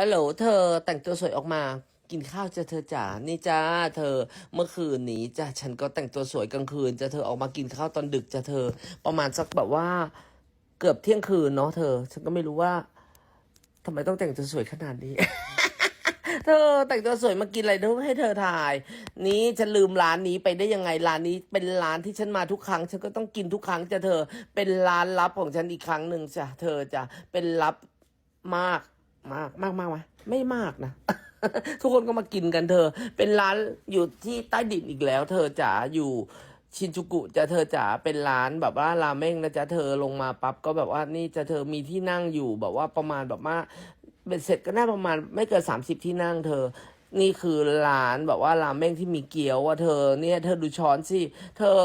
ฮัลโหลเธอแต่งตัวสวยออกมากินข้าวจะเธอจ๋านี่จ้าเธอเมื่อคืนนี้จ้ะฉันก็แต่งตัวสวยกลางคืนจะเธอออกมากินข้าวตอนดึกจะเธอประมาณสักแบบว่า เกือบเที่ยงคืนเนาะเธอ ฉันก็ไม่รู้ว่าทำไมต้องแต่งตัวสวยขนาดนี้ เธอแต่งตัวสวยมากินอะไรเดี๋ยวให้เธอถ่าย นี้ฉันลืมร้านนี้ไปได้ยังไงร้านนี้ เป็นร้านที่ฉันมาทุกครั้ง ฉันก็ต้องกินทุกครั้งจะเธอเป็นร้านลับของฉันอีกครั้งหนึ่งจ้ะเธอจะเป็นลับมาก มากมากมากไหมไม่มากนะ ทุกคนก็มากินกันเธอ เป็นร้านอยู่ที่ใต้ดินอีกแล้ว เธอจ๋าอยู่ชินจูกุจะเธอจ๋าเป็นร้านแบบว่าราเม่งนะจ๊ะเธอลงมาปั๊บก็แบบว่านี่จะเธอมีที่นั่งอยู่แบบว่าประมาณแบบว่าเป็นเสร็จก็น่าประมาณไม่เกินสามสิบที่นั่งเธอ นี่คือร้านแบบว่าราเม่งที่มีเกี๊ยวอะเธอเนี่ยเธอดูช้อนสิเธอ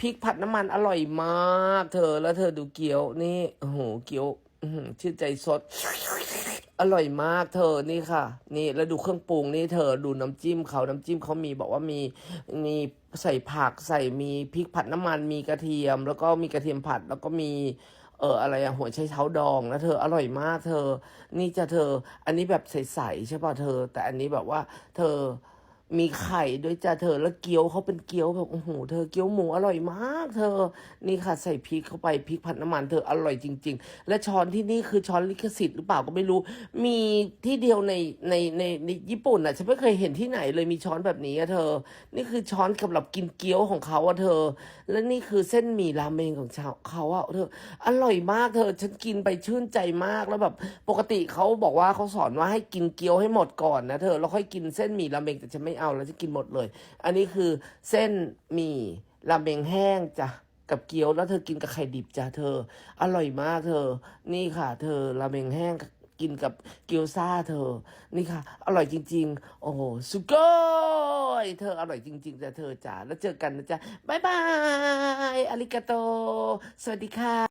พริกผัดน้ำมันอร่อยมาก เธอแล้วเธอดูเกี๊ยวนี่โอ้โหเกี๊ยวชื่นใจสด อร่อยมากเธอนี่ค่ะ นี่แล้วดูเครื่องปรุงนี่เธอดูน้ำจิ้มเขาน้ำจิ้มเขามีบอกว่ามีมีใส่ผักใส่มีพริกผัดน้ำมันมีกระเทียม แล้วก็มีกระเทียมผัดแล้วก็มีเอออะไรอะหัวไชเท้าดองนะเธออร่อยมากเธอ นี่จะเธอ อันนี้แบบใสๆใช่ป่ะเธอ แต่อันนี้แบบว่าเธอ มีไข่ด้วยจ้ะเธอแล้วเกี๊ยวเขาเป็นเกี๊ยวแบบโอ้โหเธอเกี๊ยวหมูอร่อยมาก เธอ นี่ค่ะใส่พริกเข้าไปพริกผัดน้ำมันเธออร่อยจริง ๆ และช้อนที่นี่คือช้อนลิขสิทธิ์หรือเปล่าก็ไม่รู้ มีที่เดียวในในในในญี่ปุ่นอะฉันไม่เคยเห็นที่ไหนเลยมีช้อนแบบนี้อะเธอ นี่คือช้อนสำหรับกินเกี๊ยวของเขาอะเธอ และนี่คือเส้นหมี่ราเมงของชาวเขาอะเธอ อร่อยมากเธอ ฉันกินไปชื่นใจมากแล้วแบบปกติเขาบอกว่าเขาสอนว่าให้กินเกี๊ยวให้หมดก่อนนะเธอแล้วค่อยกินเส้นหมี่ราเมงแต่ฉันไม่เอาแล้วจะกินหมดเลย อันนี้คือเส้นหมี่ราเมงแห้งจ้ะกับเกี๊ยวแล้วเธอกินกับไข่ดิบจ้ะเธอ อร่อยมากเธอ นี่ค่ะ เธอราเมงแห้งกินกับเกี๊ยวซ่าเธอ นี่ค่ะ อร่อยจริง ๆ โอ้โหสุโกยเธออร่อยจริงๆจ้ะเธอจ๋าแล้วเจอกันนะจ๊ะบ๊ายบายอาริกาโต สวัสดีค่ะ